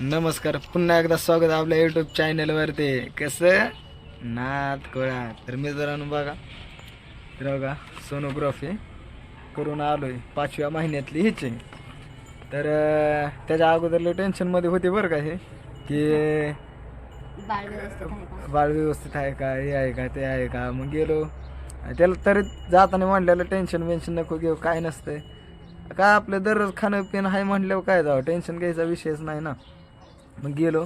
नमस्कार पुन्हा एकदा स्वागत आहे आपल्या युट्यूब चॅनलवरती कसं? नाथ कोळा तर मित्रांनो बघा तर बघा सोनोग्राफी करून आलोय पाचव्या महिन्यातली हीच. आहे तर त्याच्या अगोदरले टेन्शनमध्ये होते बरं का हे की बाळ व्यवस्थित आहे का? आहे का? हे आहे का? ते आहे का? मग गेलो. त्याला तरी जाताना म्हणलेलं टेन्शन वेन्शन नको घेऊ काय नसतंय. काय आपलं दररोज खाणं पिणं आहे म्हणल्यावर काय जावं? टेन्शन घ्यायचा विषयच नाही ना. मग गेलो.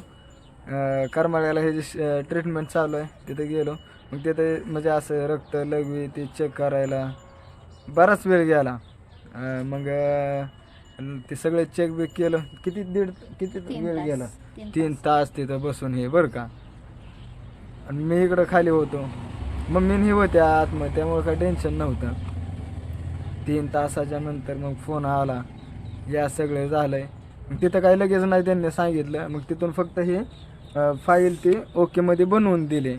करमाळ्याला हे जे ट्रीटमेंट चालू आहे तिथे गेलो. मग तिथे म्हणजे असं रक्त लघवी ते चेक करायला बराच वेळ गेला. मग ते सगळे चेक बिक केलं. किती दीड किती वेळ. गेला? तीन तास. तिथं बसून हे बरं का? आणि मी इकडं खाली होतो. मम्मीन ही होत्या आतमध्ये त्यामुळे काही टेन्शन नव्हतं. तीन तासाच्या नंतर मग फोन आला. या सगळं झालंय. मग तिथं काही लगेच नाही त्यांनी सांगितलं. मग तिथून फक्त हे फाईल ती ओकेमध्ये बनवून दिली.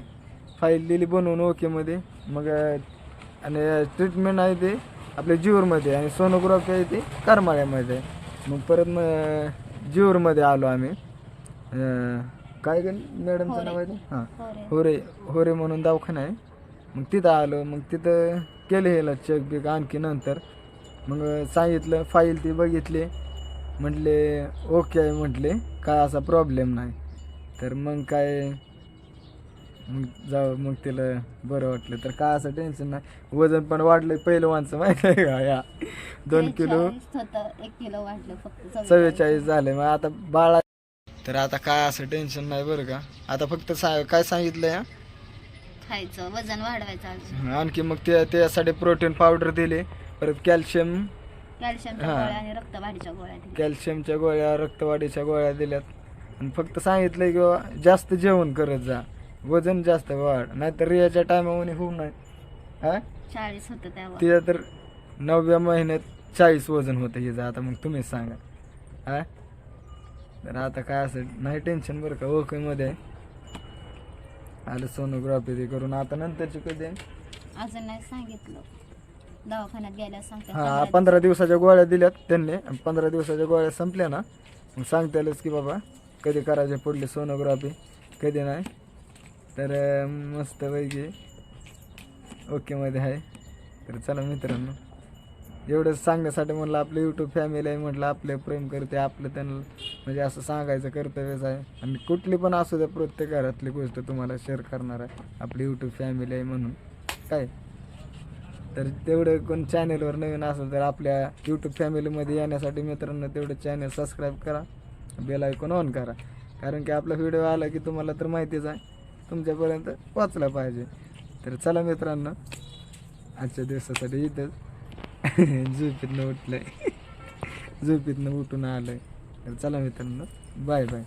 फाईल दिली बनवून ओकेमध्ये मग आणि ट्रीटमेंट आहे ते आपल्या जीवरमध्ये आणि सोनोग्राफी आहे ती करमाळ्यामध्ये. मग परत मग जीवरमध्ये आलो आम्ही. काय ग मॅडमचं नाव आहे ते? हां. होरे. होरे. होरे म्हणून दवाखाना आहे. मग तिथं आलो. मग तिथं केले ह्याला चेक बिक आणखी नंतर. मग सांगितलं फाईल ती बघितली. म्हटले ओके आहे म्हटले काय असा प्रॉब्लेम नाही. तर मग काय? मग जाऊ मग तिला बरं वाटलं. तर काय असं टेन्शन नाही. वजन पण वाढलं पहिलवानचं माहिती आहे का? या. दोन किलो 43 होतं एक किलो वाढलं फक्त चव्वेचाळीस झाले. मग आता बाळा तर आता काय असं टेन्शन नाही बरं का? आता फक्त सा काय सांगितलं या खायचं वजन वाढवायचं आणखी मग ते त्यासाठी प्रोटीन पावडर दिले. परत कॅल्शियम कॅल्शियमच्या हा. गोळ्या आणि रक्तवाढीच्या गोळ्या दिल्या. कॅल्शियमच्या गोळ्या रक्तवाढीच्या गोळ्या दिल्यात. आणि फक्त सांगितलं की बाबा जास्त जेवण करत जा. वजन जास्त वाढ. नाहीतर रियाच्या टायमामध्ये होऊ नये हा? चाळीस होतं त्यावर तिच्या तर नवव्या महिन्यात चाळीस वजन होतं हिचं आता मग तुम्हीच सांगा. हा? तर आता काय असं नाही टेन्शन बरं का. ओकेमध्ये आहे आलं सोनोग्राफी ते करून. आता नंतरची कधी? आहे? अजून नाही सांगितलं. दवाखान्यात हा पंधरा पंधरा दिवसाच्या गोळ्या दिल्यात त्यांनी. आणि पंधरा दिवसाच्या गोळ्या संपल्या ना मग सांगतालच की बाबा कधी करायचे पुढली सोनोग्राफी कधी नाही. तर अं, मस्तपैकी ओकेमध्ये आहे. तर चला मित्रांनो एवढंच सांगण्यासाठी म्हणलं आपलं यूट्यूब फॅमिली आहे म्हटलं आपले प्रेम करते आपलं त्यांना म्हणजे असं सांगायचं कर्तव्यच आहे. आणि कुठली पण असू द्या प्रत्येक घरातली गोष्ट तुम्हाला शेअर करणार आहे. आपली यूट्यूब फॅमिली आहे म्हणून. काय? तर तेवढं कोण चॅनेलवर नवीन असेल तर आपल्या यूट्यूब फॅमिलीमध्ये येण्यासाठी मित्रांनो तेवढं चॅनल सबस्क्राईब करा. बेल ऐकून ऑन करा. कारण की आपला व्हिडिओ आला की तुम्हाला तर माहितीच आहे. तुमच्यापर्यंत पोचला पाहिजे. तर चला मित्रांनो आजच्या दिवसासाठी इथंच झोपीतनं उठलं आहे झोपीतनं उठून आलं आहे तर चला मित्रांनो बाय बाय